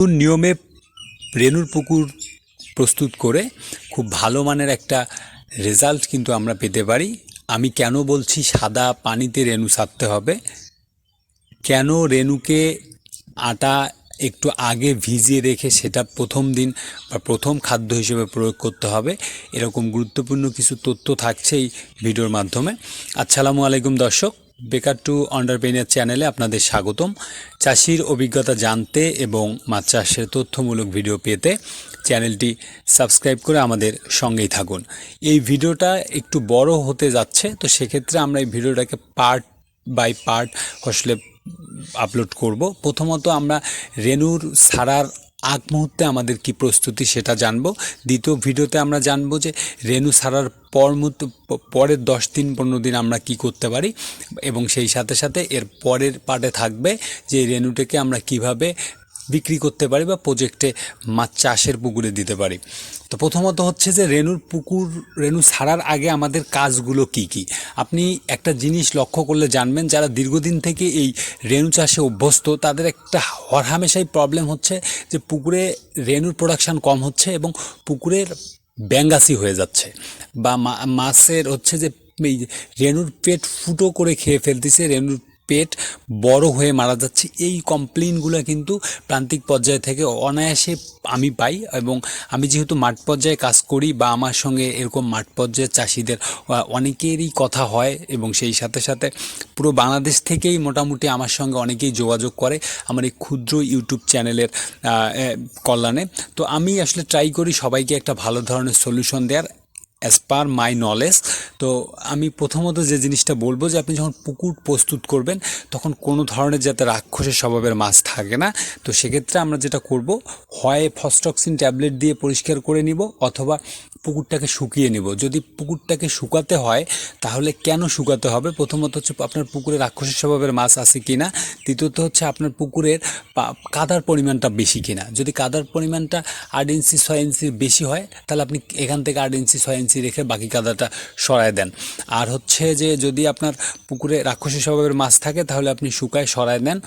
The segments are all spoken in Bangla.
নিয়মে রেনুর পুকুর প্রস্তুত করে খুব ভালো মানের একটা রেজাল্ট কিন্তু আমরা পেতে পারি। আমি কেন বলছি সাদা পানিতে রেনু ছাড়তে হবে? কেন রেনুকে আটা একটু আগে ভিজিয়ে রেখে সেটা প্রথম দিন বা প্রথম খাদ্য হিসেবে প্রয়োগ করতে হবে? এরকম গুরুত্বপূর্ণ কিছু তথ্য থাকছে এই ভিডিওর মাধ্যমে। আসসালামু আলাইকুম দর্শক বেকার টু অন্ডারপেনিয়ার চ্যানেলে আপনাদের স্বাগতম। চাষির অভিজ্ঞতা জানতে এবং মাছ চাষের তথ্যমূলক ভিডিও পেতে চ্যানেলটি সাবস্ক্রাইব করে আমাদের সঙ্গেই থাকুন। এই ভিডিওটা একটু বড় হতে যাচ্ছে, তো সেক্ষেত্রে আমরা এই ভিডিওটাকে পার্ট বাই পার্ট আসলে আপলোড করব। প্রথমত আমরা রেনুর সারার আগ মুহূর্তে আমাদের কি প্রস্তুতি সেটা জানব। দ্বিতীয় ভিডিওতে আমরা জানব যে রেনু সারার পর পরের দশ দিন, পনেরো দিন আমরা কি করতে পারি এবং সেই সাথে সাথে এর পরের পার্টে থাকবে যে এই রেনুটাকে আমরা কীভাবে বিক্রি করতে পারি বা প্রজেক্টে মাছ চাষের পুকুরে দিতে পারি। তো প্রথমত হচ্ছে যে রেনুর পুকুর রেনু ছাড়ার আগে আমাদের কাজগুলো কি কি? আপনি একটা জিনিস লক্ষ্য করলে জানবেন, যারা দীর্ঘদিন থেকে এই রেনু চাষে অভ্যস্ত, তাদের একটা হরহামেশাই প্রবলেম হচ্ছে যে পুকুরে রেনুর প্রোডাকশান কম হচ্ছে এবং পুকুরের ব্যাঙ্গাসি হয়ে যাচ্ছে। বা মাছের হচ্ছে যে এই রেনুর পেট ফুটো করে খেয়ে ফেলতেছে রেনুর পেট বড় হয়ে মারা যাচ্ছে। এই কমপ্লেনগুলো কিন্তু প্রান্তিক পর্যায় থেকে অনায়াসে আমি পাই এবং আমি যেহেতু মাঠ পর্যায়ে কাজ করি বা আমার সঙ্গে এরকম মাঠ পর্যায়ের চাষিদের অনেকেরই কথা হয় এবং সেই সাথে সাথে পুরো বাংলাদেশ থেকেই মোটামুটি আমার সঙ্গে অনেকেই যোগাযোগ করে আমার এই ক্ষুদ্র ইউটিউব চ্যানেলের কল্যাণে। তো আমি আসলে ট্রাই করি সবাইকে একটা ভালো ধরনের সলিউশন দেওয়ার অ্যাজ পার মাই নলেজ তো আমি প্রথমত যে জিনিসটা বলব যে আপনি যখন পুকুর প্রস্তুত করবেন, তখন কোনো ধরনের যাতে রাক্ষসের স্বভাবের মাছ থাকে না। তো সেক্ষেত্রে আমরা যেটা করব, হয় ফস্টক্সিন ট্যাবলেট দিয়ে পরিষ্কার করে নিব, অথবা পুকুরটাকে শুকিয়ে নিব। যদি পুকুরটাকে শুকাতে হয়, তাহলে কেন শুকাতে হবে? প্রথমত হচ্ছে আপনার পুকুরে রাক্ষসের স্বভাবের মাছ আছে কি না দ্বিতীয়ত হচ্ছে আপনার পুকুরের কাদার পরিমাণটা বেশি কিনা? যদি কাদার পরিমাণটা আট ইঞ্চি, ছয় ইঞ্চির বেশি হয়, তাহলে আপনি এখান থেকে আট ইঞ্চি, ছয় ইঞ্চি রেখে বাকি কাদাটা সরায় দেন। আর হচ্ছে যে যদি আপনার পুকুরে রাক্ষসী স্বভাবের মাছ থাকে, তাহলে আপনি শুকায় সরায় দেন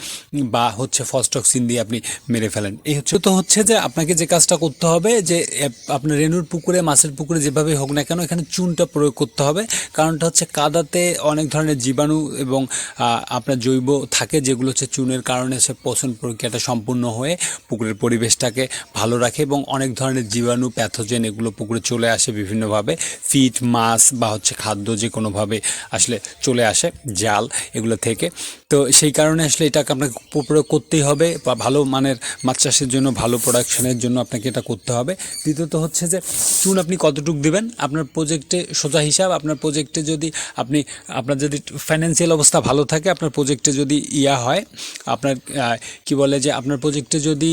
বা হচ্ছে ফসটক্সিন দিয়ে আপনি মেরে ফেলেন। এই হচ্ছে তো হচ্ছে যে আপনাকে যে কাজটা করতে হবে যে আপনার রেনুর পুকুরে মাছের পুকুরে যেভাবে হোক না কেন এখানে চুনটা প্রয়োগ করতে হবে। কারণটা হচ্ছে কাদাতে অনেক ধরনের জীবাণু এবং আপনার জৈব থাকে যেগুলো হচ্ছে চুনের কারণে সে পচন প্রক্রিয়াটা সম্পূর্ণ হয়ে পুকুরের পরিবেশটাকে ভালো রাখে এবং অনেক ধরনের জীবাণু, প্যাথোজেন এগুলো পুকুরে চলে আসে বিভিন্নভাবে। ফিট, মাছ বা হচ্ছে খাদ্য যে কোনোভাবে আসলে চলে আসে, জাল এগুলো থেকে। তো সেই কারণে আসলে এটাকে আপনাকে প্রয়োগ করতেই হবে। বা ভালো মানের মাছ চাষের জন্য, ভালো প্রোডাকশনের জন্য আপনাকে এটা করতে হবে। দ্বিতীয়ত হচ্ছে যে চুন আপনি কতটুকু দিবেন? আপনার প্রজেক্টে সোজা হিসাব, আপনার প্রজেক্টে যদি আপনি, আপনার যদি ফাইন্যান্সিয়াল অবস্থা ভালো থাকে, আপনার প্রজেক্টে যদি ইয়া হয়, আপনার কি বলে যে আপনার প্রজেক্টে যদি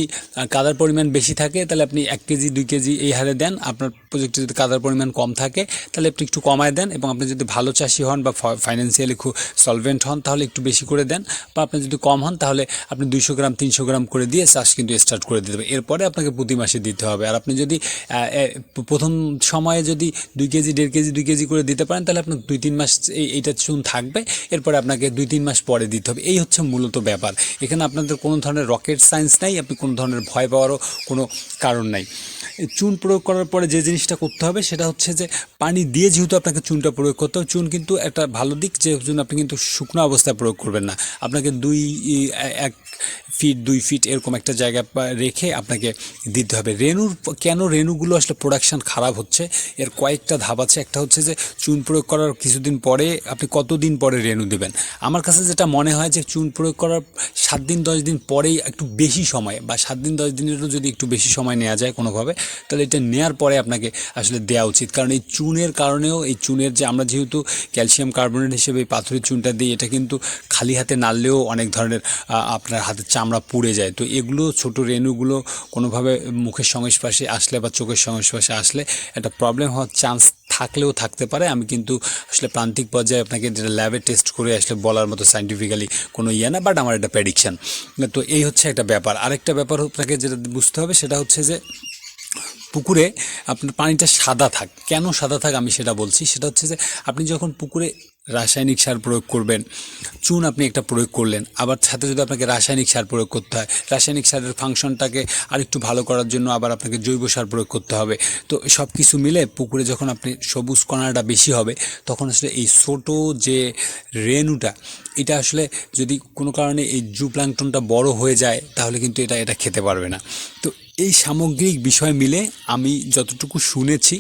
কাদার পরিমাণ বেশি থাকে, তাহলে আপনি এক কেজি, দুই কেজি এই হারে দেন। আপনার প্রজেক্টে যদি কাদার পরিমাণ কম থাকে, তাহলে আপনি একটু কমায় দেন এবং আপনি যদি ভালো চাষি হন বা ফাইন্যান্সিয়ালি খুব সলভেন্ট হন, তাহলে একটু বেশি করে দেন বা আপনি যদি কম হন, তাহলে আপনি দুইশো গ্রাম, তিনশো গ্রাম করে দিয়ে চাষ কিন্তু স্টার্ট করে দিতে হবে। এরপরে আপনাকে প্রতি মাসে দিতে হবে। আর আপনি যদি প্রথম সময়ে যদি দুই কেজি, দেড় কেজি, দুই কেজি করে দিতে পারেন, তাহলে আপনার দুই, তিন মাস এই, এইটা চুন থাকবে। এরপরে আপনাকে দুই, তিন মাস পরে দিতে হবে। এই হচ্ছে মূলত ব্যাপার। এখানে আপনাদের কোনো ধরনের রকেট সায়েন্স নাই, আপনি কোনো ধরনের ভয় পাওয়ারও কোনো কারণ নাই। চুন প্রয়োগ করার পরে যে জিনিসটা করতে হবে সেটা হচ্ছে যে পানি দিয়ে যেহেতু আপনাকে চুনটা প্রয়োগ করতে হবে, চুন কিন্তু একটা ভালো দিক যে চুন আপনি কিন্তু শুকনো অবস্থায় প্রয়োগ করবেন না। আপনাকে দুই এক ফিট দুই ফিট এরকম একটা জায়গা রেখে আপনাকে দিতে হবে। রেনুর কেন রেনুগুলো আসলে প্রোডাকশন খারাপ হচ্ছে? এর কয়েকটা ধাপ আছে। একটা হচ্ছে যে চুন প্রয়োগ করার কিছুদিন পরে আপনি কতদিন পরে রেনু দেবেন? আমার কাছে যেটা মনে হয় যে চুন প্রয়োগ করার সাত দিন, দশ দিন পরেই একটু বেশি সময় বা সাত দিন, দশ দিনেরও যদি একটু বেশি সময় নেওয়া যায় কোনোভাবে তাহলে এটা নেওয়ার পরে আপনাকে আসলে দেওয়া উচিত। কারণ এই চুনের কারণেও, এই চুনের যে আমরা যেহেতু ক্যালসিয়াম কার্বনেট হিসেবে পাথরের চুনটা দিই, এটা কিন্তু খালি হাতে নাড়লেও অনেক ধরনের আপনার হাতের চামড়া পুড়ে যায়। তো এগুলো ছোট রেণুগুলো কোনোভাবে মুখের সংস্পর্শে আসলে বা চোখের সংস্পর্শে আসলে একটা প্রবলেম হওয়ার চান্স থাকলেও থাকতে পারে। আমি কিন্তু আসলে প্রান্তিক পর্যায়ে আপনাকে যেটা ল্যাবে টেস্ট করে আসলে বলার মতো সাইন্টিফিক্যালি কোনো ইয়ে না বাট আমার একটা প্রেডিকশান তো এই হচ্ছে একটা ব্যাপার। আরেকটা ব্যাপার আপনাকে যেটা বুঝতে হবে সেটা হচ্ছে যে পুকুরে আপনার পানিটা সাদা থাক। কেন সাদা থাক আমি সেটা বলছি? সেটা হচ্ছে যে আপনি যখন পুকুরে রাসায়নিক সার প্রয়োগ করবেন, চুন আপনি একটা প্রয়োগ করলেন, আবার সাথে যদি আপনাকে রাসায়নিক সার প্রয়োগ করতে হয়, রাসায়নিক সারের ফাংশনটাকে আরেকটু ভালো করার জন্য আবার আপনাকে জৈব সার প্রয়োগ করতে হবে। তো সব কিছু মিলে পুকুরে যখন আপনি সবুজ কণাটা বেশি হবে, তখন আসলে এই ছোটো যে রেণুটা, এটা আসলে যদি কোনো কারণে এই জু প্লাংটনটা বড় হয়ে যায়, তাহলে কিন্তু এটা এটা খেতে পারবে না। তো এই সামগ্রিক বিষয় মিলে আমি যতটুকু শুনেছি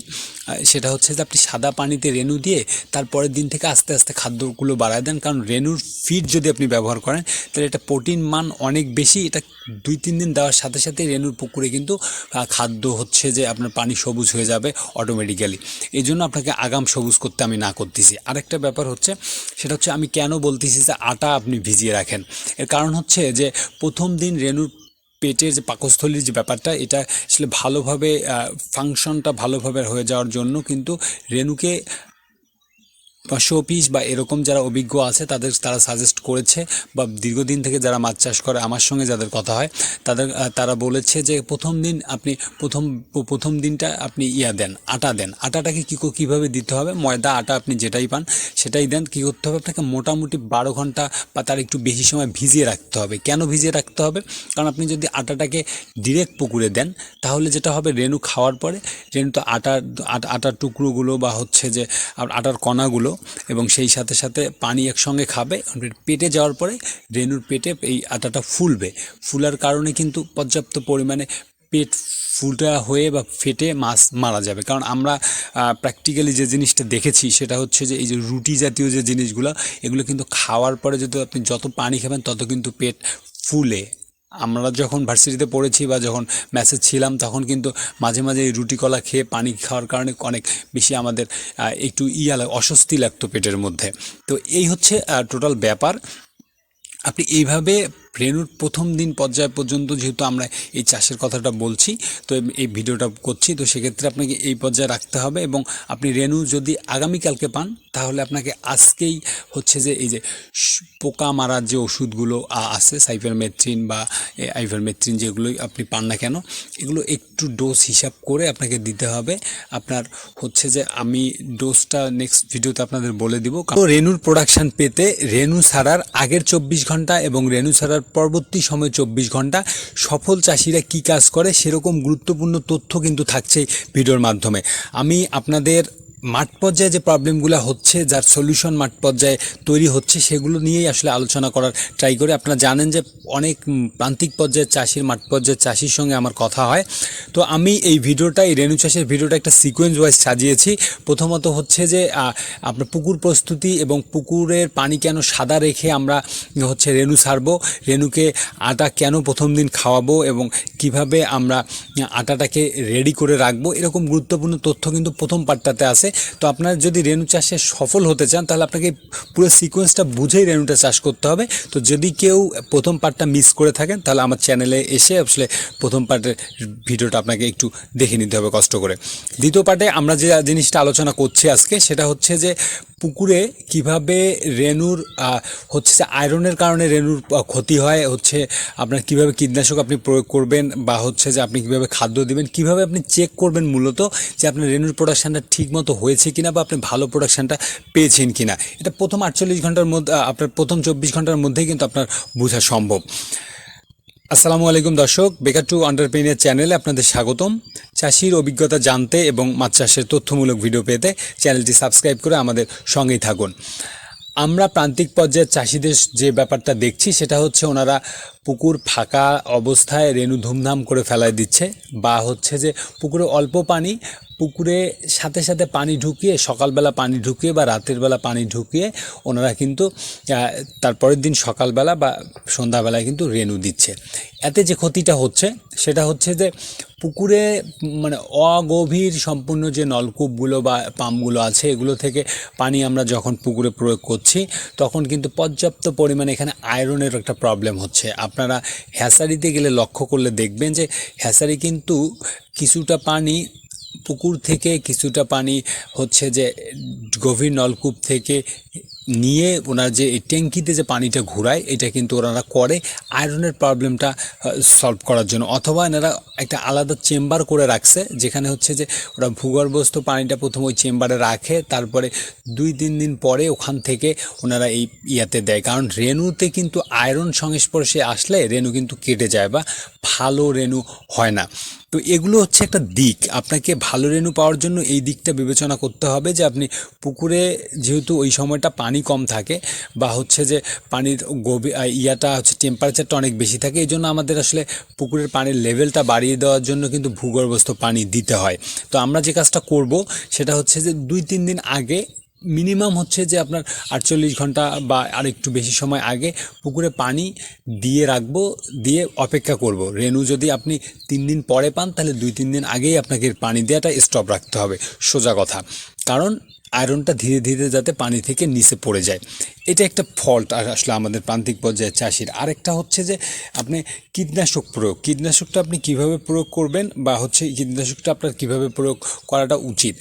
সেটা হচ্ছে যে আপনি সাদা পানিতে রেনু দিয়ে তারপরের দিন থেকে আস্তে আস্তে খাদ্যগুলো বাড়ায় দেন। কারণ রেনুর ফিড যদি আপনি ব্যবহার করেন, তাহলে এটা প্রোটিন মান অনেক বেশি। এটা দুই, তিন দিন দেওয়ার সাথে সাথে রেনুর পুকুরে কিন্তু খাদ্য হচ্ছে যে আপনার পানি সবুজ হয়ে যাবে অটোমেটিক্যালি এই জন্য আপনাকে আগাম সবুজ করতে আমি না করতেছি। আরেকটা ব্যাপার হচ্ছে, সেটা হচ্ছে আমি কেন বলতেছি যে আটা আপনি ভিজিয়ে রাখেন। এর কারণ হচ্ছে যে প্রথম দিন রেণুর পেটের যে পাকস্থলীর যে ব্যাপারটা, এটা আসলে ভালোভাবে ফাংশনটা ভালোভাবে হয়ে যাওয়ার জন্য কিন্তু রেণুকে বা শো পিস বা এরকম যারা অভিজ্ঞ আছে, তাদের, তারা সাজেস্ট করেছে বা দীর্ঘদিন থেকে যারা মাছ চাষ করে, আমার সঙ্গে যাদের কথা হয়, তাদের তারা বলেছে যে প্রথম দিন আপনি প্রথম প্রথম দিনটা আপনি ইয়া দেন, আটা দেন। আটাটাকে কী, কীভাবে দিতে হবে? ময়দা, আটা আপনি যেটাই পান, সেটাই দেন। কী করতে হবে? আপনাকে মোটামুটি বারো ঘণ্টা বা তার একটু বেশি সময় ভিজিয়ে রাখতে হবে। কেন ভিজিয়ে রাখতে হবে? কারণ আপনি যদি আটাটাকে ডিরেক্ট পুকুরে দেন, তাহলে যেটা হবে, রেণু খাওয়ার পরে, রেণু তো আটার, আটা- আটার টুকরোগুলো বা হচ্ছে যে আটার কণাগুলো এবং সেই সাথে সাথে পানি একসঙ্গে খাবে। পেটে যাওয়ার পরে রেণুর পেটে এই আটাটা ফুলবে। ফুলার কারণে কিন্তু পর্যাপ্ত পরিমাণে পেট ফুলটা হয়ে বা ফেটে মাছ মারা যাবে। কারণ আমরা প্র্যাকটিক্যালি যে জিনিসটা দেখেছি সেটা হচ্ছে যে এই যে রুটি জাতীয় যে জিনিসগুলো, এগুলো কিন্তু খাওয়ার পরে যদি আপনি যত পানি খাবেন তত কিন্তু পেট ফুলে। আমরা যখন ভার্সিটিতে পড়েছি বা যখন ম্যাসেজ ছিলাম, তখন কিন্তু মাঝে মাঝে রুটি কলা খেয়ে পানি খাওয়ার কারণে অনেক বেশি আমাদের একটু ইয়া অস্বস্তি লাগতো পেটের মধ্যে। তো এই হচ্ছে টোটাল ব্যাপার। আপনি এইভাবে রেণুর প্রথম দিন পর্যায় পর্যন্ত যেহেতু আমরা এই চাষের কথাটা বলছি, তো এই- ভিডিওটা করছি, তো সেক্ষেত্রে আপনাকে এই পর্যায়ে রাখতে হবে এবং আপনি রেণু যদি আগামীকালকে পান, তাহলে আপনাকে আজকেই হচ্ছে যে এই যে পোকা মারার যে ওষুধগুলো আছে, সাইফারমেথ্রিন বা আইভারমেথ্রিন যেগুলোই আপনি পান না কেন, এগুলো একটু ডোজ হিসাব করে আপনাকে দিতে হবে। আপনার হচ্ছে যে আমি ডোজটা নেক্সট ভিডিওতে আপনাদের বলে দিব। তো রেনুর প্রোডাকশন পেতে রেনু ছাড়ার আগের চব্বিশ ঘণ্টা এবং রেনু ছাড়ার পরবর্তী সময় চব্বিশ ঘণ্টা সফল চাষিরা কি কাজ করে সেরকম গুরুত্বপূর্ণ তথ্য কিন্তু থাকছে ভিডিওর মাধ্যমে। আমি আপনাদের মাঠ পর্যায়ে যে প্রবলেমগুলো হচ্ছে, যার সলিউশন মাঠ পর্যায়ে তৈরি হচ্ছে, সেগুলো নিয়েই আসলে আলোচনা করার ট্রাই করে। আপনারা জানেন যে অনেক প্রান্তিক পর্যায়ের চাষির মাঠ পর্যায়ের চাষির সঙ্গে আমার কথা হয়। তো আমি এই ভিডিওটা, এই রেণু চাষের ভিডিওটা একটা সিকোয়েন্স ওয়াইজ সাজিয়েছি। প্রথমত হচ্ছে যে আপনার পুকুর প্রস্তুতি এবং পুকুরের পানি কেন সাদা রেখে আমরা হচ্ছে রেণু ছাড়বো রেণুকে আটা কেন প্রথম দিন খাওয়াবো এবং কীভাবে আমরা আটাটাকে রেডি করে রাখব, এরকম গুরুত্বপূর্ণ তথ্য কিন্তু প্রথম পার্টটাতে আছে। তো আপনার যদি রেণু চাষে সফল হতে চান, তাহলে আপনাকে পুরো সিকোয়েন্সটা বুঝেই রেণুটা চাষ করতে হবে। তো যদি কেউ প্রথম পার্টটা মিস করে থাকেন, তাহলে আমার চ্যানেলে এসে আসলে প্রথম পার্টের ভিডিওটা আপনাকে একটু দেখে নিতে হবে কষ্ট করে। দ্বিতীয় পার্টে আমরা যে জিনিসটা আলোচনা করছি আজকে, সেটা হচ্ছে যে পুকুরে কীভাবে আহ, হচ্ছে আয়রনের কারণে আহ, ক্ষতি হয় হচ্ছে আপনার কীভাবে কীটনাশক আপনি প্রয়োগ করবেন বা হচ্ছে যে আপনি কীভাবে খাদ্য দিবেন কীভাবে আপনি চেক করবেন মূলত যে আপনার রেণুর প্রোডাকশানটা ঠিক মতো হয়েছে কিনা বা আপনি ভালো প্রোডাকশানটা পেয়েছেন কিনা। এটা প্রথম আটচল্লিশ ঘণ্টার মধ্যে আপনার প্রথম চব্বিশ ঘণ্টার মধ্যেই কিন্তু আপনার বোঝা সম্ভব। আসসালামু আলাইকুম দর্শক, বেকার টু আন্ডারপ্রেনিয়ার চ্যানেলে আপনাদের স্বাগতম। চাষির অভিজ্ঞতা জানতে এবং মাছ চাষের তথ্যমূলক ভিডিও পেতে চ্যানেলটি সাবস্ক্রাইব করে আমাদের সঙ্গেই থাকুন। আমরা প্রান্তিক পর্যায়ের চাষিদের যে ব্যাপারটা দেখছি, সেটা হচ্ছে ওনারা পুকুর ফাঁকা অবস্থায় রেণু ধুমধাম করে ফেলায় দিচ্ছে বা হচ্ছে যে পুকুরে অল্প পানি পুকুরে সাথে সাথে পানি ঢুকিয়ে, সকালবেলা পানি ঢুকিয়ে বা রাতের বেলা পানি ঢুকিয়ে ওনারা কিন্তু তারপরের দিন সকালবেলা বা সন্ধ্যাবেলায় কিন্তু রেনু দিচ্ছে। এতে যে ক্ষতিটা হচ্ছে, সেটা হচ্ছে যে পুকুরে মানে অগভীর সম্পূর্ণ যে নলকূপগুলো বা পাম্পগুলো আছে, এগুলো থেকে পানি আমরা যখন পুকুরে প্রয়োগ করছি, তখন কিন্তু পর্যাপ্ত পরিমাণে এখানে আয়রনের একটা প্রবলেম হচ্ছে। আপনারা হ্যাসারিতে গেলে লক্ষ্য করলে দেখবেন যে হ্যাসারি কিন্তু কিছুটা পানি পুকুর থেকে কিছুটা পানি হচ্ছে যে গভীর নলকূপ থেকে নিয়ে ওনার যে এই ট্যাঙ্কিতে যে পানিটা ঘোরায়, এটা কিন্তু ওনারা করে আয়রনের প্রবলেমটা সলভ করার জন্য। অথবা এনারা একটা আলাদা চেম্বার করে রাখছে, যেখানে হচ্ছে যে ওরা ভূগর্ভস্থ পানিটা প্রথম ওই চেম্বারে রাখে, তারপরে দুই, তিন দিন পরে ওখান থেকে ওনারা এই ইয়াতে দেয়। কারণ রেণুতে কিন্তু আয়রন সংস্পর্শে আসলে রেণু কিন্তু কেটে যায় বা ভালো রেণু হয় না। তো এগুলো হচ্ছে একটা দিক। আপনাকে ভালো রেণু পাওয়ার জন্য এই দিকটা বিবেচনা করতে হবে যে আপনি পুকুরে যেহেতু ওই সময়টা পানি কম থাকে বা হচ্ছে যে পানির গভীর ইয়াটা হচ্ছে টেম্পারেচারটা অনেক বেশি থাকে এই জন্য আমাদের আসলে পুকুরের পানির লেভেলটা বাড়িয়ে দেওয়ার জন্য কিন্তু ভূগর্ভস্থ পানি দিতে হয়। তো আমরা যে কাজটা করব সেটা হচ্ছে যে দুই তিন দিন আগে মিনিমাম হচ্ছে যে আপনার আটচল্লিশ ঘণ্টা বা আর একটু বেশি সময় আগে পুকুরে পানি দিয়ে রাখব, দিয়ে অপেক্ষা করব। রেনু যদি আপনি তিন দিন পরে পান, তাহলে দুই তিন দিন আগেই আপনাকে পানি দেওয়াটা স্টপ রাখতে হবে। সোজা কথা। কারণ আয়রনটা ধীরে ধীরে যাতে পানি থেকে নিচে পড়ে যায়। এটা একটা ফল্ট আসলে আমাদের প্রান্তিক পর্যায়ে চাষির। আরেকটা হচ্ছে যে আপনি কীটনাশক প্রয়োগ। কীটনাশকটা আপনি কীভাবে প্রয়োগ করবেন বা হচ্ছে কীটনাশকটা আপনার কীভাবে প্রয়োগ করাটা উচিত?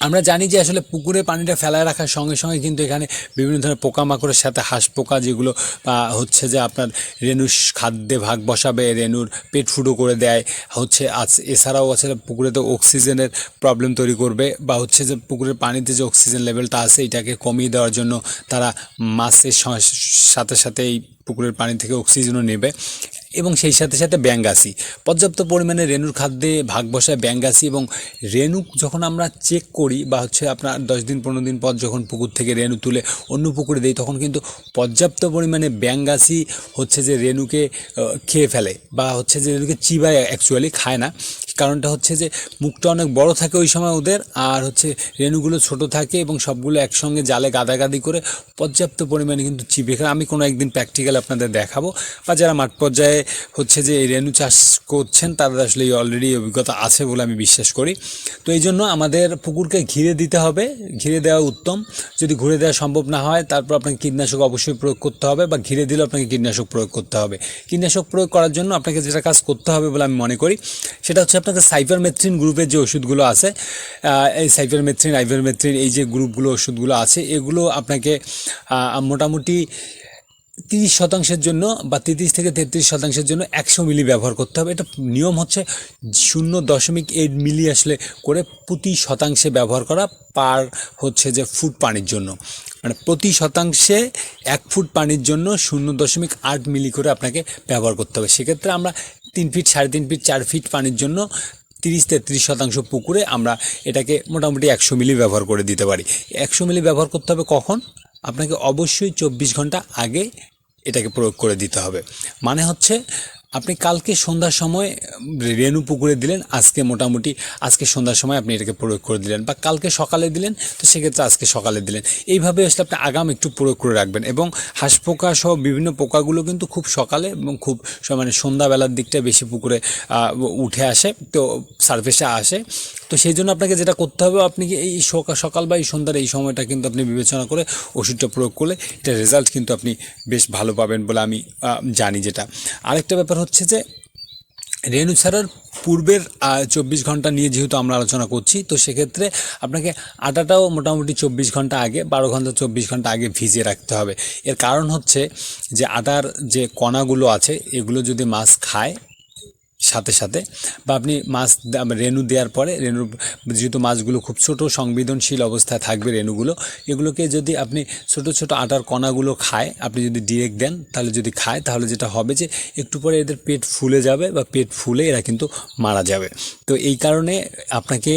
আমরা জানি যে আসলে পুকুরে পানিটা ফেলায় রাখার সঙ্গে সঙ্গে কিন্তু এখানে বিভিন্ন ধরনের পোকামাকড়ের সাথে হাঁস পোকা যেগুলো হচ্ছে যে আপনার রেণুর খাদ্যে ভাগ বসাবে, রেণুর পেট ফুটো করে দেয়, হচ্ছে আজ এছাড়াও আছে পুকুরে তো অক্সিজেনের প্রবলেম তৈরি করবে, বা হচ্ছে যে পুকুরের পানিতে যে অক্সিজেন লেভেলটা আছে এটাকে কমিয়ে দেওয়ার জন্য তারা মাছের সাথে সাথে এই পুকুরের পানি থেকে অক্সিজেনও নেবে। এবং সেই সাথে সাথে ব্যাঙ্গাসি। পর্যাপ্ত পরিমাণে রেণুর খাদ্যে ভাগ বসায় ব্যাঙ্গাসি এবং রেণু যখন আমরা চেক করি বা হচ্ছে আপনার দশ দিন, পনেরো দিন পর যখন পুকুর থেকে রেণু তুলে অন্য পুকুরে দেয় তখন কিন্তু পর্যাপ্ত পরিমাণে ব্যাঙ্গাসি হচ্ছে যে রেণুকে খেয়ে ফেলে বা হচ্ছে যে রেণুকে চিবায় অ্যাকচুয়ালি খায় না। কারণটা হচ্ছে যে মুখটা অনেক বড় থাকে ওই সময় ওদের, আর হচ্ছে রেণুগুলো ছোট থাকে এবং সবগুলো একসঙ্গে জালে গাদাগাদি করে পর্যাপ্ত পরিমাণে কিন্তু চিপে খায়। আমি কোনো একদিন প্র্যাকটিক্যাল আপনাদের দেখাবো। বা যারা মাঠ পর্যায়ে হচ্ছে যে এই রেণু চাষ করছেন, তাদের আসলে এই অলরেডি অভিজ্ঞতা আছে বলে আমি বিশ্বাস করি। তো এই জন্য আমাদের পুকুরকে ঘিরে দিতে হবে। ঘিরে দেওয়া উত্তম। যদি ঘুরে দেওয়া সম্ভব না হয়, তারপর আপনাকে কীটনাশক অবশ্যই প্রয়োগ করতে হবে বা ঘিরে দিলেও আপনাকে কীটনাশক প্রয়োগ করতে হবে। কীটনাশক প্রয়োগ করার জন্য আপনাকে যেটা কাজ করতে হবে বলে আমি মনে করি, সেটা হচ্ছে আপনাকে সাইফারমেথ্রিন গ্রুপের যে ওষুধগুলো আছে এই সাইফারমেথ্রিন আইভারমেথ্রিন, এই যে গ্রুপগুলো ওষুধগুলো আছে, এগুলো আপনাকে মোটামুটি তিরিশ শতাংশের জন্য বা তিরিশ থেকে তেত্রিশ শতাংশের জন্য একশো মিলি ব্যবহার করতে হবে। এটা নিয়ম হচ্ছে শূন্য দশমিক এইট মিলি আসলে করে প্রতি শতাংশে ব্যবহার করা পার হচ্ছে যে ফুট পানির জন্য। মানে প্রতি শতাংশে এক ফুট পানির জন্য শূন্য দশমিক আট মিলি করে আপনাকে ব্যবহার করতে হবে। সেক্ষেত্রে আমরা তিন ফিট, সাড়ে তিন ফিট, চার ফিট পানির জন্য তিরিশ তেত্রিশ শতাংশ পুকুরে আমরা এটাকে মোটামুটি একশো মিলি ব্যবহার করে দিতে পারি। একশো মিলি ব্যবহার করতে হবে কখন? আপনাকে অবশ্যই চব্বিশ ঘণ্টা আগে এটাকে প্রয়োগ করে দিতে হবে। মানে হচ্ছে আপনি কালকে সন্ধ্যার সময় রেণু পুকুরে দিলেন, আজকে মোটামুটি, আজকে সন্ধ্যার সময় আপনি এটাকে প্রয়োগ করে দিলেন, বা কালকে সকালে দিলেন, তো সেক্ষেত্রে আজকে সকালে দিলেন। এইভাবে আসলে আপনি আগাম একটু প্রয়োগ করে রাখবেন, এবং হাঁস পোকা সহ বিভিন্ন পোকাগুলো কিন্তু খুব সকালে এবং খুব মানে সন্ধ্যাবেলার দিকটা বেশি পুকুরে উঠে আসে, তো সার্ফেসে আসে। তো সেই জন্য আপনাকে যেটা করতে হবে, আপনি এই সকাল সকাল বা এই সন্ধ্যার এই সময়টা কিন্তু আপনি বিবেচনা করে ওষুধটা প্রয়োগ করলে এটা রেজাল্ট কিন্তু আপনি বেশ ভালো পাবেন বলে আমি জানি যেটা। আরেকটা ব্যাপার হচ্ছে যে রেণু ছাড়ার পূর্বের চব্বিশ ঘণ্টা নিয়ে যেহেতু আমরা আলোচনা করছি, তো সেক্ষেত্রে আপনাকে আটাটাও মোটামুটি চব্বিশ ঘণ্টা আগে, বারো ঘণ্টা চব্বিশ ঘণ্টা আগে ভিজিয়ে রাখতে হবে। এর কারণ হচ্ছে যে আটার যে কণাগুলো আছে, এগুলো যদি মাছ খায় সাথে সাথে। বা আপনি মাছ রেণু দেওয়ার পরে, রেণুর, যেহেতু মাছগুলো খুব ছোট, সংবেদনশীল অবস্থায় থাকবে রেণুগুলো, এগুলোকে যদি আপনি ছোট ছোট আটার কণাগুলো খায়, আপনি যদি ডিরেক্ট দেন, তাহলে যদি খায়, তাহলে যেটা হবে যে একটু পরে এদের পেট ফুলে যাবে বা পেট ফুলে এরা কিন্তু মারা যাবে। তো এই কারণে আপনাকে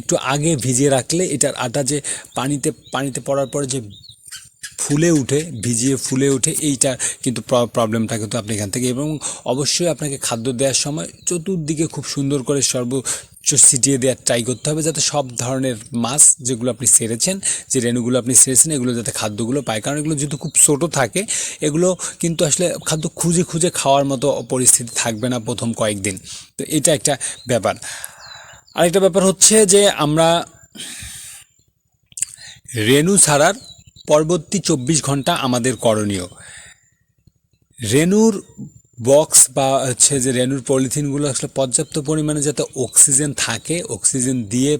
একটু আগে ভিজিয়ে রাখলে এটার আটা যে পানিতে পানিতে পড়ার পরে যে ফুলে উঠে, ভিজিয়ে ফুলে উঠে এইটা কিন্তু প্রবলেমটা কিন্তু আপনি এখান থেকে এবং অবশ্যই আপনাকে খাদ্য দেওয়ার সময় চতুর্দিকে খুব সুন্দর করে সর্ব ছিটিয়ে দেওয়ার ট্রাই করতে হবে যাতে সব ধরনের মাছ যেগুলো আপনি সেরেছেন, যে রেণুগুলো আপনি সেরেছেন, এগুলো যাতে খাদ্যগুলো পায়। কারণ এগুলো যেহেতু খুব ছোটো থাকে, এগুলো কিন্তু আসলে খাদ্য খুঁজে খুঁজে খাওয়ার মতো পরিস্থিতি থাকবে না প্রথম কয়েকদিন। তো এটা একটা ব্যাপার। আরেকটা ব্যাপার হচ্ছে যে আমরা রেণু ছাড়ার পরবর্তী চব্বিশ ঘণ্টা আমাদের করণীয়। রেনুর বক্স বা হচ্ছে যে রেনুর পলিথিনগুলো আসলে পর্যাপ্ত পরিমাণে যাতে অক্সিজেন থাকে অক্সিজেন দিয়ে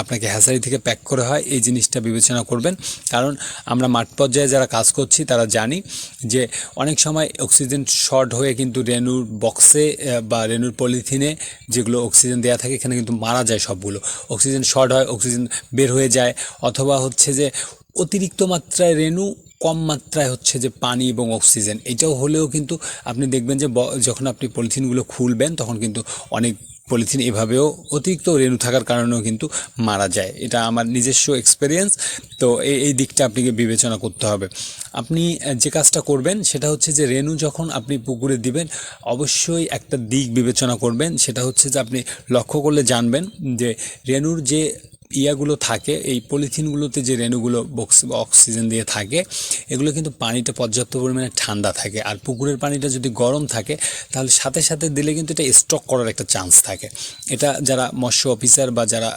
আপনাকে হ্যাসারি থেকে প্যাক করা হয়, এই জিনিসটা বিবেচনা করবেন। কারণ আমরা মাঠ পর্যায়ে যারা কাজ করছি, তারা জানি যে অনেক সময় অক্সিজেন শর্ট হয়ে কিন্তু রেনুর বক্সে বা রেনুর পলিথিনে যেগুলো অক্সিজেন দেওয়া থাকে, এখানে কিন্তু মারা যায় সবগুলো। অক্সিজেন শর্ট হয় অক্সিজেন বের হয়ে যায়, অথবা হচ্ছে যে অতিরিক্ত মাত্রায় রেনু কম মাত্রায় হচ্ছে যে পানি এবং অক্সিজেন। এটাও হলেও কিন্তু আপনি দেখবেন যে যখন আপনি পলিথিনগুলো খুলবেন, তখন কিন্তু অনেক পলিথিন এভাবেও অতিরিক্ত রেণু থাকার কারণেও কিন্তু মারা যায়। এটা আমার নিজস্ব এক্সপেরিয়েন্স তো এই এই দিকটা আপনাকে বিবেচনা করতে হবে। আপনি যে কাজটা করবেন, সেটা হচ্ছে যে রেণু যখন আপনি পুকুরে দিবেন, অবশ্যই একটা দিক বিবেচনা করবেন। সেটা হচ্ছে যে আপনি লক্ষ্য করলে জানবেন যে রেণুর যে ইয়াগুলো থাকে, এই পলিথিনগুলোতে যে রেণুগুলো বক্স অক্সিজেন দিয়ে থাকে, এগুলো কিন্তু পানিটা পর্যাপ্ত পরিমাণে ঠান্ডা থাকে। আর পুকুরের পানিটা যদি গরম থাকে, তাহলে সাথে সাথে দিলে কিন্তু এটা স্টক করার একটা চান্স থাকে। এটা যারা মৎস্য অফিসার বা যারা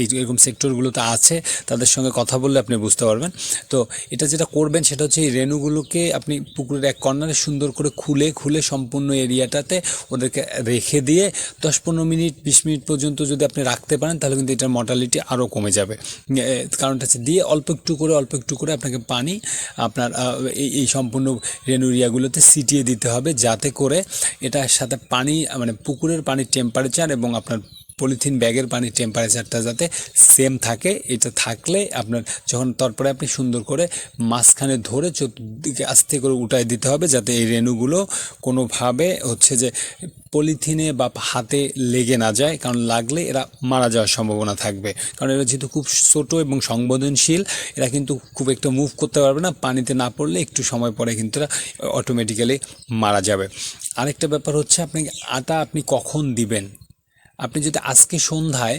এই এরকম সেক্টরগুলোতে আছে, তাদের সঙ্গে কথা বললে আপনি বুঝতে পারবেন। তো এটা যেটা করবেন, সেটা হচ্ছে এই রেণুগুলোকে আপনি পুকুরের এক কর্নারে সুন্দর করে খুলে খুলে সম্পূর্ণ এরিয়াটাতে ওদেরকে রেখে দিয়ে দশ পনেরো মিনিট, বিশ মিনিট পর্যন্ত যদি আপনি রাখতে পারেন, তাহলে কিন্তু এটার মর্টালিটি আরও কমে যাবে। কারণটা হচ্ছে দিয়ে অল্প একটু করে, অল্প একটু করে আপনাকে পানি আপনার এই সম্পূর্ণ রেনুরিয়াগুলোতে সিটিয়ে দিতে হবে যাতে করে এটার সাথে পানি মানে পুকুরের পানির টেম্পারেচার এবং আপনার পলিথিন ব্যাগের পানির টেম্পারেচারটা যাতে সেম থাকে, এটা থাকলে আপনার যখন তারপরে আপনি সুন্দর করে মাঝখানে ধরে চতুর্দিকে আস্তে করে উঠাই দিতে হবে যাতে এই রেণুগুলো কোনোভাবে হচ্ছে যে পলিথিনে বা হাতে লেগে না যায়, কারণ লাগলে এরা মারা যাওয়ার সম্ভাবনা থাকবে। কারণ এরা যেহেতু খুব ছোট এবং সংবেদনশীল, এরা কিন্তু খুব একটা মুভ করতে পারবে না, পানিতে না পড়লে একটু সময় পরে কিন্তু এরা অটোমেটিক্যালি মারা যাবে। আরেকটা ব্যাপার হচ্ছে আপনি আটা আপনি কখন দিবেন? আপনি যদি আজকে সন্ধ্যায়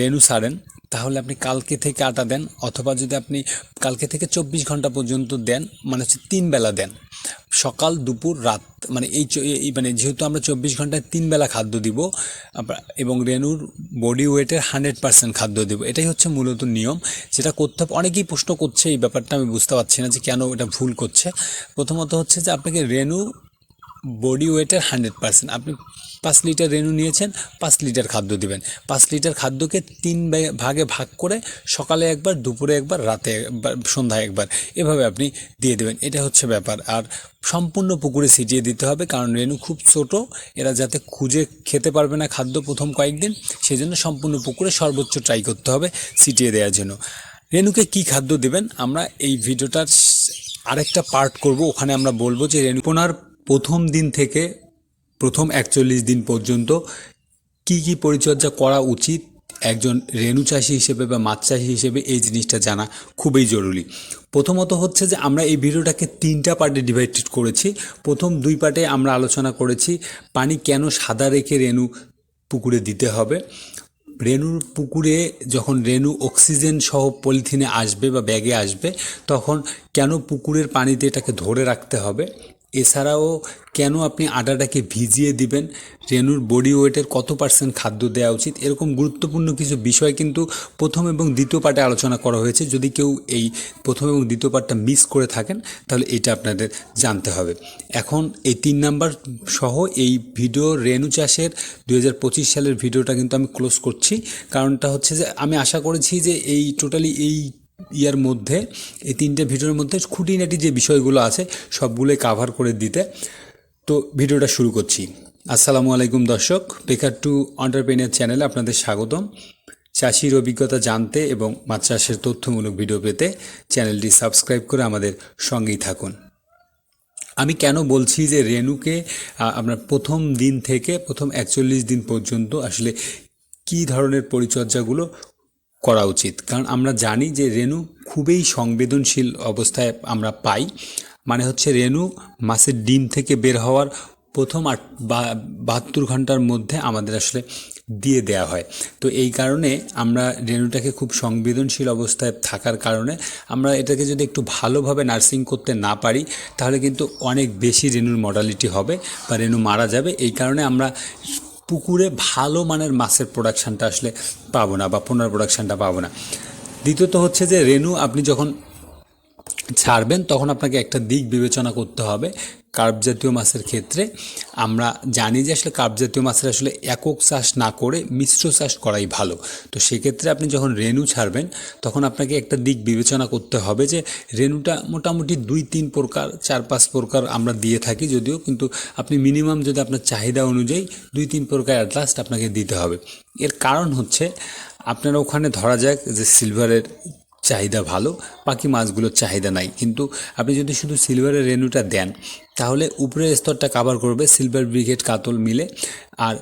রেনু সারেন তাহলে আপনি কালকে থেকে আটা দেন, অথবা যদি আপনি কালকে থেকে চব্বিশ ঘণ্টা পর্যন্ত দেন মানে হচ্ছে তিন বেলা দেন। সকাল, দুপুর, রাত মানে এই মানে যেহেতু আমরা চব্বিশ ঘন্টায় তিন বেলা খাদ্য দিব এবং রেনুর বডি ওয়েটের হান্ড্রেড পার্সেন্ট খাদ্য দেবো, এটাই হচ্ছে মূলত নিয়ম। যেটা করতে, অনেকেই প্রশ্ন করছে, এই ব্যাপারটা আমি বুঝতে পারছি না যে কেন এটা ভুল করছে। প্রথমত হচ্ছে যে আপনাকে রেনু বডি ওয়েটের হান্ড্রেড পার্সেন্ট আপনি পাঁচ লিটার রেনু নিয়েছেন, পাঁচ লিটার খাদ্য দিবেন। পাঁচ লিটার খাদ্যকে তিন ভাগে- ভাগে করে সকালে একবার, দুপুরে একবার, রাতে একবার, সন্ধ্যায় একবার এভাবে আপনি দিয়ে দেবেন। এটা হচ্ছে ব্যাপার। আর সম্পূর্ণ পুকুরে ছিটিয়ে দিতে হবে, কারণ রেনু খুব ছোট। এরা যাতে খুঁজে খেতে পারবে না খাদ্য প্রথম কয়েকদিন সেই জন্য সম্পূর্ণ পুকুরে সর্বোচ্চ ট্রাই করতে হবে ছিটিয়ে দেওয়ার জন্য। রেনুকে কি খাদ্য দেবেন? আমরা এই ভিডিওটার আরেকটা পার্ট করব। ওখানে আমরা বলব যে রেণুপোনার প্রথম দিন থেকে প্রথম একচল্লিশ দিন পর্যন্ত কি কি পরিচর্যা করা উচিত একজন রেণু চাষি হিসেবে বা মাছ চাষি হিসেবে এই জিনিসটা জানা খুবই জরুরি। প্রথমত হচ্ছে যে আমরা এই ভিডিওটাকে তিনটা পার্টে ডিভাইডেড করেছি। প্রথম দুই পার্টে আমরা আলোচনা করেছি পানি কেন সাদা রেখে রেণু পুকুরে দিতে হবে। রেণুর পুকুরে যখন রেণু অক্সিজেন সহ পলিথিনে আসবে বা ব্যাগে আসবে, তখন কেন পুকুরের পানিতে এটাকে ধরে রাখতে হবে? এছাড়াও কেন আপনি আটাটাকে ভিজিয়ে দিবেন? রেণুর বডি ওয়েটের কত পার্সেন্ট খাদ্য দেওয়া উচিত? এরকম গুরুত্বপূর্ণ কিছু বিষয় কিন্তু প্রথম এবং দ্বিতীয় পার্টে আলোচনা করা হয়েছে। যদি কেউ এই প্রথম এবং দ্বিতীয় পার্টটা মিস করে থাকেন, তাহলে এটা আপনাদের জানতে হবে। এখন এই তিন নাম্বার সহ এই ভিডিও রেণু চাষের দু হাজার পঁচিশ সালের ভিডিওটা কিন্তু আমি ক্লোজ করছি। কারণটা হচ্ছে যে আমি আশা করেছি যে এই টোটালি এই ইয়ার মধ্যে, এই তিনটে ভিডিওর মধ্যে খুঁটিনাটি যে বিষয়গুলো আছে, সবগুলোই কাভার করে দিতে। তো ভিডিওটা শুরু করছি। আসসালামু আলাইকুম দর্শক বেকার টু অন্টারপ্রেনিয়ার চ্যানেলে আপনাদের স্বাগতম। চাষির অভিজ্ঞতা জানতে এবং মাছ চাষের তথ্যমূলক ভিডিও পেতে চ্যানেলটি সাবস্ক্রাইব করে আমাদের সঙ্গেই থাকুন। আমি কেন বলছি যে রেনুকে আপনার প্রথম দিন থেকে, প্রথম একচল্লিশ দিন পর্যন্ত আসলে কী ধরনের পরিচর্যাগুলো করা উচিত। কারণ আমরা জানি যে রেনু খুবই সংবেদনশীল অবস্থায় আমরা পাই। মানে হচ্ছে রেনু মাছের ডিম থেকে বের হওয়ার প্রথম আট বাহাত্তর ঘণ্টার মধ্যে আমাদের আসলে দিয়ে দেয়া হয়। তো এই কারণে আমরা রেনুটাকে খুব সংবেদনশীল অবস্থায় থাকার কারণে আমরা এটাকে যদি একটু ভালোভাবে নার্সিং করতে না পারি, তাহলে কিন্তু অনেক বেশি রেনুর মডালিটি হবে বা রেনু মারা যাবে। এই কারণে আমরা পুকুরে ভালো মানের মাছের প্রোডাকশানটা আসলে পাবো না বা পুনর প্রোডাকশানটা পাবো না। দ্বিতীয়ত হচ্ছে যে রেনু আপনি যখন ছাড়বেন, তখন আপনাকে একটা দিক বিবেচনা করতে হবে। কার্প জাতীয় মাছের ক্ষেত্রে আমরা জানি যে আসলে কার্প জাতীয় মাছের আসলে একক চাষ না করে মিশ্র চাষ করাই ভালো। তো সেক্ষেত্রে আপনি যখন রেনু ছাড়বেন, তখন আপনাকে একটা দিক বিবেচনা করতে হবে যে রেনুটা মোটামুটি দুই তিন প্রকার, চার পাঁচ প্রকার আমরা দিয়ে থাকি যদিও, কিন্তু আপনি মিনিমাম যদি আপনার চাহিদা অনুযায়ী দুই তিন প্রকার অ্যাট লাস্ট আপনাকে দিতে হবে। এর কারণ হচ্ছে, আপনারা ওখানে ধরা যাক যে সিলভারের চাহিদা ভালো বাকি মাছগুলোর চাহিদা নাই। কিন্তু আপনি যদি শুধু সিলভারের রেনুটা দেন তাহলে উপরের স্তরটা কাভার করবে সিলভার ব্রিগেড কাতল মিলে, আর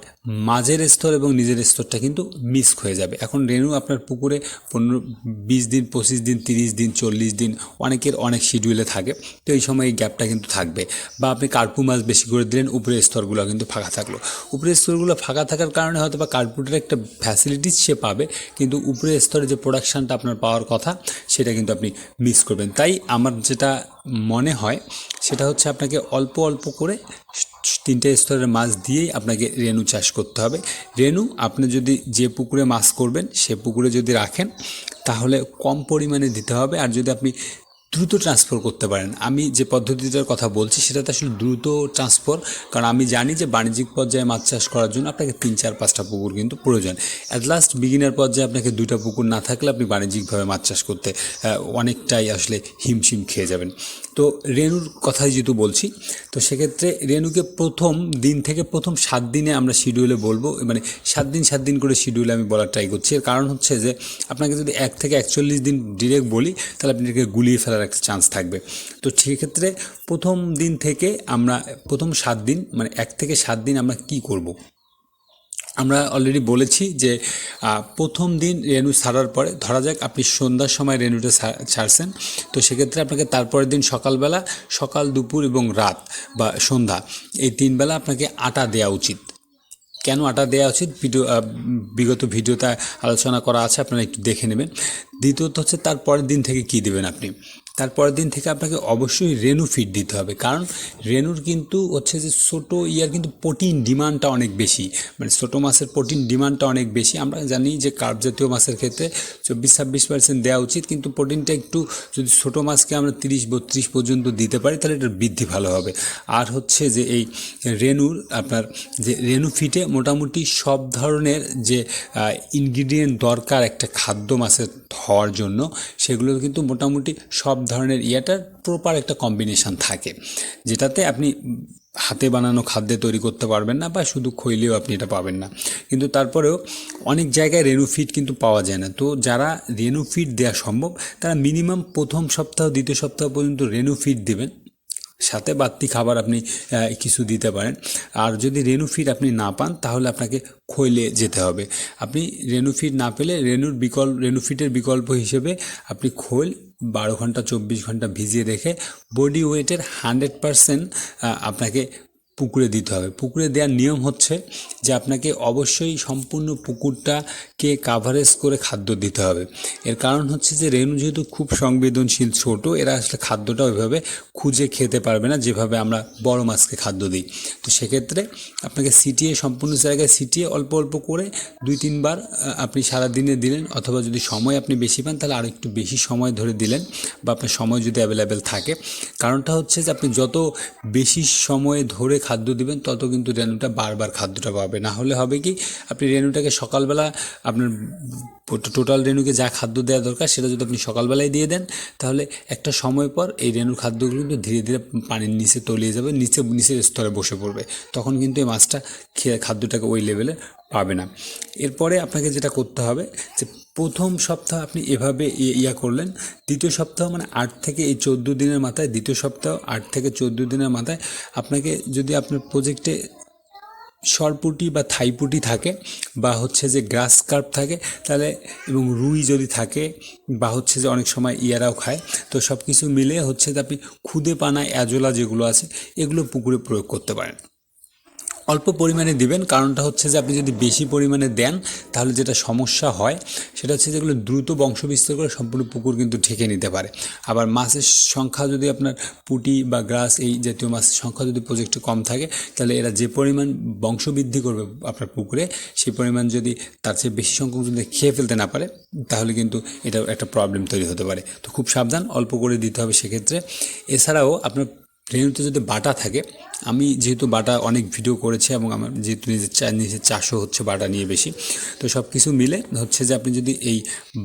মাঝের স্তর এবং নিজের স্তরটা কিন্তু মিস হয়ে যাবে। এখন রেনু আপনার পুকুরে পনেরো, বিশ দিন, পঁচিশ দিন, তিরিশ দিন, চল্লিশ দিন, অনেকের অনেক শিডিউলে থাকে, তো এই সময় এই গ্যাপটা কিন্তু থাকবে। বা আপনি কার্পু মাছ বেশি করে দিলেন, উপরের স্তরগুলো কিন্তু ফাঁকা থাকল। উপরের স্তরগুলো ফাঁকা থাকার কারণে হয়তো বা কার্পুটের একটা ফ্যাসিলিটিস সে পাবে, কিন্তু উপরের স্তরে যে প্রোডাকশানটা আপনার পাওয়ার কথা, সেটা কিন্তু আপনি মিস করবেন। তাই আমার যেটা মনে হয় সেটা হচ্ছে আপনাকে অল্প অল্প করে তিনটে স্তরের মাছ দিয়েই আপনাকে রেনু চাষ করতে হবে। রেনু আপনি যদি যে পুকুরে মাছ করবেন, সে পুকুরে যদি রাখেন, তাহলে কম পরিমাণে দিতে হবে। আর যদি আপনি দ্রুত ট্রান্সফার করতে পারেন, আমি যে পদ্ধতিটার কথা বলছি, সেটাতে আসলে দ্রুত ট্রান্সফার, কারণ আমি জানি যে বাণিজ্যিক পর্যায়ে মাছ চাষ করার জন্য আপনাকে তিন, চার, পাঁচটা পুকুর কিন্তু প্রয়োজন। অ্যাট লাস্ট বিগিনার পর্যায়ে আপনাকে দুইটা পুকুর না থাকলে আপনি বাণিজ্যিকভাবে মাছ চাষ করতে অনেকটাই আসলে হিমশিম খেয়ে যাবেন। তো রেনুর কথাই যেহেতু বলছি, তো সেক্ষেত্রে রেনুকে প্রথম দিন থেকে প্রথম সাত দিনে আমরা শিডিউলে বলব মানে সাত দিন সাত দিন করে শিডিউলে আমি বলার ট্রাই করছি এর কারণ হচ্ছে যে, আপনাকে যদি এক থেকে একচল্লিশ দিন ডিরেক্ট বলি, তাহলে আপনাকে গুলিয়ে ফেলার একটা চান্স থাকবে তো সেক্ষেত্রে প্রথম দিন থেকে আমরা, প্রথম সাত দিন মানে এক থেকে সাত দিন আমরা কি করব। আমরা অলরেডি বলেছি যে প্রথম দিন রেনু ছাড়ার পরে, ধরা যাক আপনি সন্ধ্যার সময় রেনুটা ছাড়ছেন, তো সেক্ষেত্রে আপনাকে তারপরের দিন সকালবেলা, সকাল, দুপুর এবং রাত বা সন্ধ্যা, এই তিনবেলা আপনাকে আটা দেওয়া উচিত। কেন আটা দেওয়া উচিত? ভিডিও বিগত ভিডিওতে আলোচনা করা আছে, আপনারা একটু দেখে নেবেন। দ্বিতীয়ত হচ্ছে তারপরের দিন থেকে কি দেবেন আপনি? তারপরের দিন থেকে আপনাকে অবশ্যই রেনু ফিড দিতে হবে। কারণ রেনুর কিন্তু হচ্ছে যে ছোটো ইয়ার কিন্তু প্রোটিন ডিমান্ডটা অনেক বেশি। মানে ছোটো মাছের প্রোটিন ডিমান্ডটা অনেক বেশি। আমরা জানি যে কার্প জাতীয় মাছের ক্ষেত্রে চব্বিশ ছাব্বিশ পার্সেন্ট দেওয়া উচিত। কিন্তু প্রোটিনটা একটু যদি ছোটো মাছকে আমরা তিরিশ, বত্রিশ পর্যন্ত দিতে পারি, তাহলে এটার বৃদ্ধি ভালো হবে। আর হচ্ছে যে এই রেনুর আপনার যে রেনু ফিটে মোটামুটি সব ধরনের যে ইনগ্রিডিয়েন্ট দরকার একটা খাদ্য মাছের হওয়ার জন্য, সেগুলো কিন্তু মোটামুটি সব ধরনের ইয়াটার প্রপার একটা কম্বিনেশান থাকে। যেটাতে আপনি হাতে বানানো খাদ্যে তৈরি করতে পারবেন না বা শুধু খইলেও আপনি এটা পাবেন না। কিন্তু তারপরেও অনেক জায়গায় রেনুফিট কিন্তু পাওয়া যায় না। তো যারা রেনুফিট দেওয়া সম্ভব, তারা মিনিমাম প্রথম সপ্তাহ, দ্বিতীয় সপ্তাহ পর্যন্ত রেনুফিট দেবেন। সাথে বাড়তি খাবার আপনি কিছু দিতে পারেন। আর যদি রেনু ফিড আপনি না পান, তাহলে আপনাকে খৈলে যেতে হবে। আপনি রেনু ফিড না পেলে রেনুর বিকল্প রেনুফিটের বিকল্প হিসেবে আপনি খৈল, বারো ঘণ্টা, চব্বিশ ঘণ্টা ভিজিয়ে রেখে, বডি ওয়েটের হান্ড্রেড পারসেন্ট আপনাকে পুকুরে দিতে হবে। পুকুরে দেওয়ার নিয়ম হচ্ছে যে আপনাকে অবশ্যই সম্পূর্ণ পুকুরটাকে কাভারেজ করে খাদ্য দিতে হবে। এর কারণ হচ্ছে যে রেনু যেহেতু খুব সংবেদনশীল ছোট, এরা আসলে খাদ্যটা ওইভাবে খুঁজে খেতে পারবে না যেভাবে আমরা বড় মাছকে খাদ্য দিই। তো সেক্ষেত্রে আপনাকে সিটিয়ে, সম্পূর্ণ জায়গায় সিটিয়ে অল্প অল্প করে দুই তিনবার আপনি সারা দিনে দিলেন অথবা যদি সময় আপনি বেশি পান তাহলে আরও একটু বেশি সময় ধরে দিলেন বা আপনার সময় যদি অ্যাভেলেবেল থাকে। কারণটা হচ্ছে যে আপনি যত বেশি সময় ধরে খাদ্য দিবেন, তত কিন্তু রেনুটা বারবার খাদ্যটা পাবে। না হলে হবে কি, আপনি রেনুটাকে সকালবেলা আপনার টোটাল রেনুকে যা খাদ্য দেওয়া দরকার, সেটা যদি আপনি সকালবেলায় দিয়ে দেন, তাহলে একটা সময় পর এই রেনুর খাদ্যগুলো কিন্তু ধীরে ধীরে পানির নিচে তলিয়ে যাবে, নিচে, নিচের স্তরে বসে পড়বে। তখন কিন্তু এই মাছটা খেয়ে, খাদ্যটাকে ওই লেভেলে পাবে না। এরপরে আপনাকে যেটা করতে হবে, যে প্রথম সপ্তাহ আপনি এভাবে ইয়া করলেন। দ্বিতীয় সপ্তাহ মানে আট থেকে এই চোদ্দ দিনের মাথায়, দ্বিতীয় সপ্তাহ আট থেকে চোদ্দ দিনের মাথায় আপনাকে যদি আপনার প্রজেক্টে সরপুটি বা থাইপুটি থাকে বা হচ্ছে যে গ্রাস কার্প থাকে, তাহলে এবং রুই যদি থাকে বা হচ্ছে যে অনেক সময় ইয়ারাও খায়, তো সব কিছু মিলে হচ্ছে যে আপনি খুদে পানা অ্যাজোলা যেগুলো আছে, এগুলো পুকুরে প্রয়োগ করতে পারেন। অল্প পরিমাণে দিবেন। কারণটা হচ্ছে যে আপনি যদি বেশি পরিমাণে দেন, তাহলে যেটা সমস্যা হয়, সেটা হচ্ছে যেগুলো দ্রুত বংশ বিস্তার করে সম্পূর্ণ পুকুর কিন্তু ঢেকে নিতে পারে। আবার মাছের সংখ্যা যদি আপনার পুঁটি বা গ্রাস এই জাতীয় মাছের সংখ্যা যদি প্রজেক্টে কম থাকে, তাহলে এরা যে পরিমাণ বংশবৃদ্ধি করবে আপনার পুকুরে, সেই পরিমাণ যদি তার চেয়ে বেশি সংখ্যক যদি খেয়ে ফেলতে না পারে, তাহলে কিন্তু এটা একটা প্রবলেম তৈরি হতে পারে। তো খুব সাবধান, অল্প করে দিতে হবে সেক্ষেত্রে। এছাড়াও আপনার রেনুতে যদি বাটা থাকে আমি যেহেতু বাটা অনেক ভিডিও করেছি এবং আমার যেহেতু নিজের চা, নিজের চাষও হচ্ছে বাটা নিয়ে বেশি, তো সব কিছু মিলে হচ্ছে যে আপনি যদি এই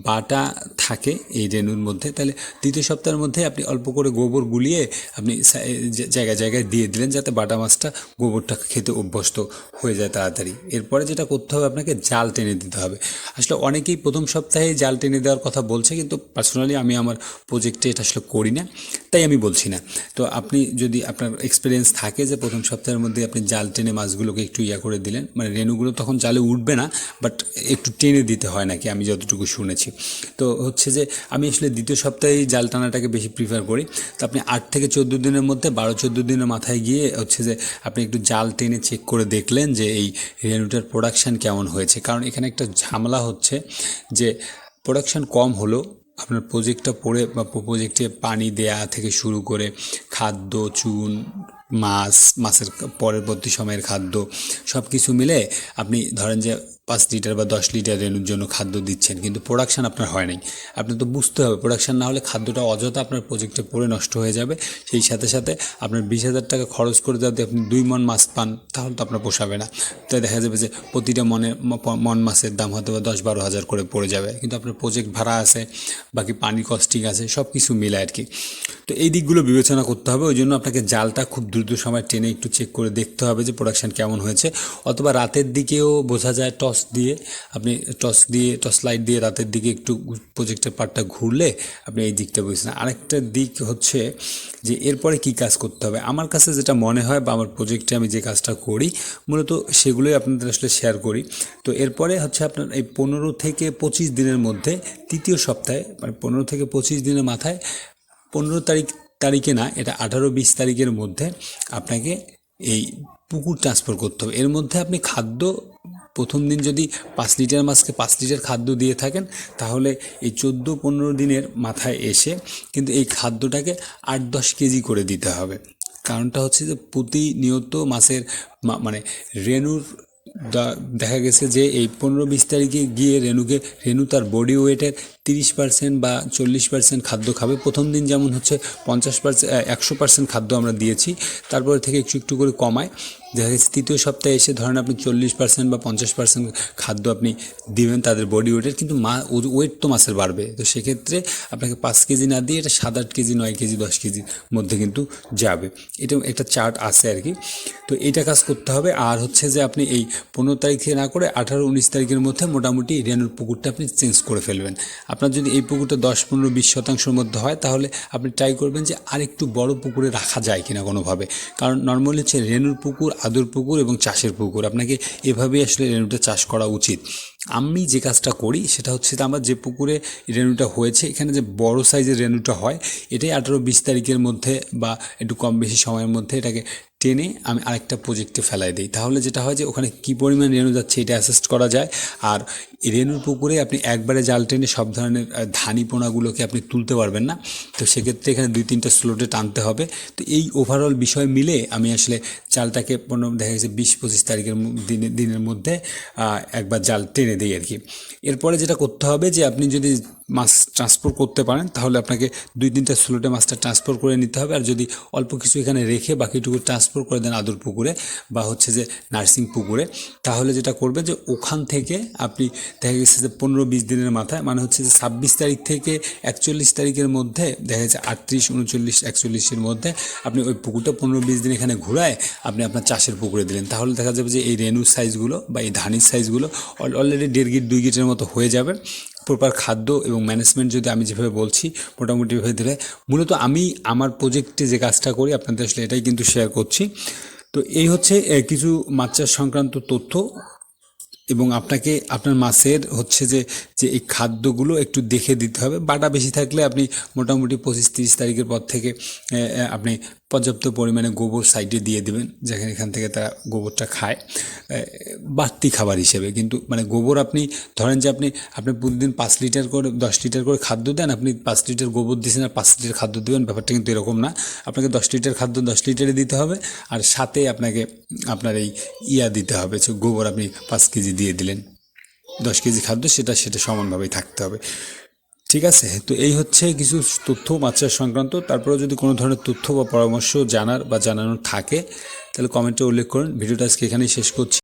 বাটা থাকে এই রেনুর মধ্যে, তাহলে দ্বিতীয় সপ্তাহের মধ্যে আপনি অল্প করে গোবর গুলিয়ে আপনি জায়গায় জায়গায় দিয়ে দিলেন যাতে বাটা মাছটা গোবরটা খেতে অভ্যস্ত হয়ে যায় তাড়াতাড়ি। এরপরে যেটা করতে হবে আপনাকে জাল টেনে দিতে হবে। আসলে অনেকেই প্রথম সপ্তাহে জাল টেনে দেওয়ার কথা বলছে, কিন্তু পার্সোনালি আমি আমার প্রজেক্টে এটা আসলে করি না, তাই আমি বলছি না। তো আপনি যদি আপনার এক্সপিরিয়েন্স থাকে যে প্রথম সপ্তাহের মধ্যে আপনি জাল টেনে মাছগুলোকে একটু ইয়া করে দিলেন। মানে রেণুগুলো তখন জালে উঠবে না বাট একটু টেনে দিতে হয় নাকি, আমি যতটুকু শুনেছি। তো হচ্ছে যে আমি আসলে দ্বিতীয় সপ্তাহে জাল টানাটাকে বেশি প্রিফার করি। তো আপনি আট থেকে চোদ্দ দিনের মধ্যে, বারো চোদ্দ দিনের মাথায় গিয়ে হচ্ছে যে আপনি একটু জাল টেনে চেক করে দেখলেন যে এই রেণুটার প্রোডাকশান কেমন হয়েছে। কারণ এখানে একটা ঝামেলা হচ্ছে যে প্রোডাকশান কম হলো, আপনার প্রজেক্টটা পড়ে বা প্রজেক্টে পানি দেয়া থেকে শুরু করে খাদ্য, চুন মাছ মাছের পরবর্তী সময়ের খাদ্য সব কিছু মিলে আপনি ধরেন যে পাঁচ লিটার বা দশ লিটার রেণুর জন্য খাদ্য দিচ্ছেন, কিন্তু প্রোডাকশান আপনার হয় নাই। আপনি তো বুঝতে হবে প্রোডাকশান না হলে খাদ্যটা অযথা আপনার প্রজেক্টে পড়ে নষ্ট হয়ে যাবে। সেই সাথে সাথে আপনার বিশ হাজার টাকা খরচ করে যদি আপনি দুই মন মাছ পান, তাহলে তো আপনার পোষাবে না। তাই দেখা যাবে যে প্রতিটা মনে, মন মাছের দাম হয়তো বা দশ বারো হাজার করে পড়ে যাবে, কিন্তু আপনার প্রজেক্ট ভাড়া আছে, বাকি পানি কস্টিং আছে, সব কিছু মিলে আর কি। তো এই দিকগুলো বিবেচনা করতে হবে, ওই জন্য আপনাকে জালটা খুব দ্রুত সময় টেনে একটু চেক করে দেখতে হবে যে প্রোডাকশান কেমন হয়েছে, অথবা রাতের দিকেও বোঝা যায় টস দিয়ে, আপনি টস দিয়ে টস লাইট দিয়ে রাতের দিকে একটু প্রজেক্টের পার্টটা ঘুরলে আপনি এই দিকটা বুঝছেন আরেকটা দিক হচ্ছে যে এরপরে কি কাজ করতে হবে? আমার কাছে যেটা মনে হয় বা আমার প্রজেক্টে আমি যে কাজটা করি, মূলত সেগুলোই আপনাদের আসলে শেয়ার করি। তো এরপরে হচ্ছে আপনার এই পনেরো থেকে পঁচিশ দিনের মধ্যে তৃতীয় সপ্তাহে মানে পনেরো থেকে পঁচিশ দিনের মাথায়, পনেরো তারিখ, তারিখে না, এটা আঠারো বিশ তারিখের মধ্যে আপনাকে এই পুকুর ট্রান্সফার করতে হবে। এর মধ্যে আপনি খাদ্য প্রথম দিন যদি পাঁচ লিটার মাছকে পাঁচ লিটার খাদ্য দিয়ে থাকেন, তাহলে এই চোদ্দ পনেরো দিনের মাথায় এসে কিন্তু এই খাদ্যটাকে আট দশ কেজি করে দিতে হবে। কারণটা হচ্ছে যে প্রতিনিয়ত মাছের মানে রেনুর দেখা গেছে যে এই পনেরো বিশ তারিখে গিয়ে রেনুকে রেনু তার বডি ওয়েটের তিরিশ পার্সেন্ট বা চল্লিশ পার্সেন্ট খাদ্য খাবে। প্রথম দিন যেমন হচ্ছে পঞ্চাশ পার্সেন্ট একশো পার্সেন্ট খাদ্য আমরা দিয়েছি, তারপরে থেকে একটু একটু করে কমায়। দেখা গেছে তৃতীয় সপ্তাহে এসে ধরেন আপনি চল্লিশ পার্সেন্ট বা পঞ্চাশ পার্সেন্ট খাদ্য আপনি দিবেন তাদের বডি ওয়েটের কিন্তু মা ওয়েট তো মাছের বাড়বে। তো সেক্ষেত্রে আপনাকে পাঁচ কেজি না দিয়ে এটা সাত আট কেজি, নয় কেজি, দশ কেজির মধ্যে কিন্তু যাবে। এটা একটা চার্ট আছে আর কি। তো এটা কাজ করতে হবে। আর হচ্ছে যে আপনি এই পনেরো তারিখে না করে আঠারো, উনিশ তারিখের মধ্যে মোটামুটি রেনুর পুকুরটা আপনি চেঞ্জ করে ফেলবেন। আপনার যদি এই পুকুরটা দশ, পনেরো, বিশ শতাংশের মধ্যে হয়, তাহলে আপনি ট্রাই করবেন যে আরেকটু বড় পুকুরে রাখা যায় কিনা কোনোভাবে। কারণ নর্মালি হচ্ছে রেনুর পুকুর আদর পুকুর এবং চাষের পুকুর। আপনাকে এভাবেই আসলে রেণুটা চাষ করা উচিত। আমি যে কাজটা করি সেটা হচ্ছে আমার যে পুকুরে রেণুটা হয়েছে, এখানে যে বড় সাইজের রেণুটা হয়, এটাই আঠারো বিশ তারিখের মধ্যে বা একটু কম বেশি সময়ের মধ্যে এটাকে টেনে আমি আরেকটা প্রজেক্টে ফেলাই দিই। তাহলে যেটা হয় যে ওখানে কী পরিমাণ রেণু যাচ্ছে এটা অ্যাসেস্ট করা যায়। আর রেনুর পুকুরে আপনি একবারে জাল টেনে সব ধরনের ধানি পোনাগুলোকে আপনি তুলতে পারবেন না। তো সেক্ষেত্রে এখানে দুই তিনটা স্লোটে টানতে হবে। তো এই ওভারঅল বিষয় মিলে আমি আসলে জালটাকে পনেরো, দেখা গেছে বিশ, পঁচিশ তারিখের দিনে, দিনের মধ্যে একবার জাল টেনে দিই আর কি। এরপরে যেটা করতে হবে যে আপনি যদি মাছ ট্রান্সপোর্ট করতে পারেন, তাহলে আপনাকে দুই তিনটা স্লোটে মাছটা ট্রান্সপোর্ট করে নিতে হবে। আর যদি অল্প কিছু এখানে রেখে বাকিটুকু ট্রান্সপোর্ট করে দেন আদর পুকুরে বা হচ্ছে যে নার্সিং পুকুরে, তাহলে যেটা করবে যে ওখান থেকে আপনি দেখা গেছে যে পনেরো বিশ দিনের মাথায় মানে হচ্ছে যে ছাব্বিশ তারিখ থেকে একচল্লিশ তারিখের মধ্যে, দেখা যাচ্ছে আটত্রিশ, উনচল্লিশ, একচল্লিশের মধ্যে আপনি ওই পুকুরটা পনেরো বিশ দিন এখানে ঘুরায় আপনি আপনার চাষের পুকুরে দিলেন। তাহলে দেখা যাবে যে এই রেনুর সাইজগুলো বা এই ধানির সাইজগুলো অলরেডি দেড় গিট দুই গিটের মতো হয়ে যাবে। প্রপার খাদ্য এবং ম্যানেজমেন্ট যদি আমি যেভাবে বলছি, মোটামুটি ভাবে দিলে মূলত আমি আমার প্রজেক্টে যে কাজটা করি, আপনাদের আসলে এটাই কিন্তু শেয়ার করছি। তো এই হচ্ছে কিছু মাছ চাষ সংক্রান্ত তথ্য। এবং আপনাকে আপনার মাছের হচ্ছে যে যে এই খাদ্যগুলো একটু দেখে দিতে হবে। বাটা বেশি থাকলে আপনি মোটামুটি পঁচিশ তিরিশ তারিখের পর থেকে আপনি পর্যাপ্ত পরিমাণে গোবর সাইডে দিয়ে দেবেন, যেখানে এখান থেকে তারা গোবরটা খায়। বাড়তি খাবার হিসেবে। কিন্তু মানে গোবর আপনি, ধরেন যে আপনি আপনি প্রতিদিন পাঁচ লিটার করে, দশ লিটার করে খাদ্য দেন, আপনি পাঁচ লিটার গোবর দিয়েছেন আর পাঁচ লিটার খাদ্য দেবেন, ব্যাপারটা কিন্তু এরকম না। আপনাকে দশ লিটার খাদ্য দশ লিটারে দিতে হবে আর সাথে আপনাকে, আপনার এই ইয়া দিতে হবে গোবর আপনি পাঁচ কেজি দিয়ে দিলেন। দশ কেজি খাদ্য, সেটা সেটা সমানভাবেই থাকতে হবে। ঠিক আছে? তো এই হচ্ছে কিছু তথ্য মাছ সংক্রান্ত। তারপরে যদি কোনো ধরনের তথ্য বা পরামর্শ জানার বা জানানোর থাকে, তাহলে কমেন্টে উল্লেখ করুন। ভিডিওটা আজকে এখানেই শেষ করছি।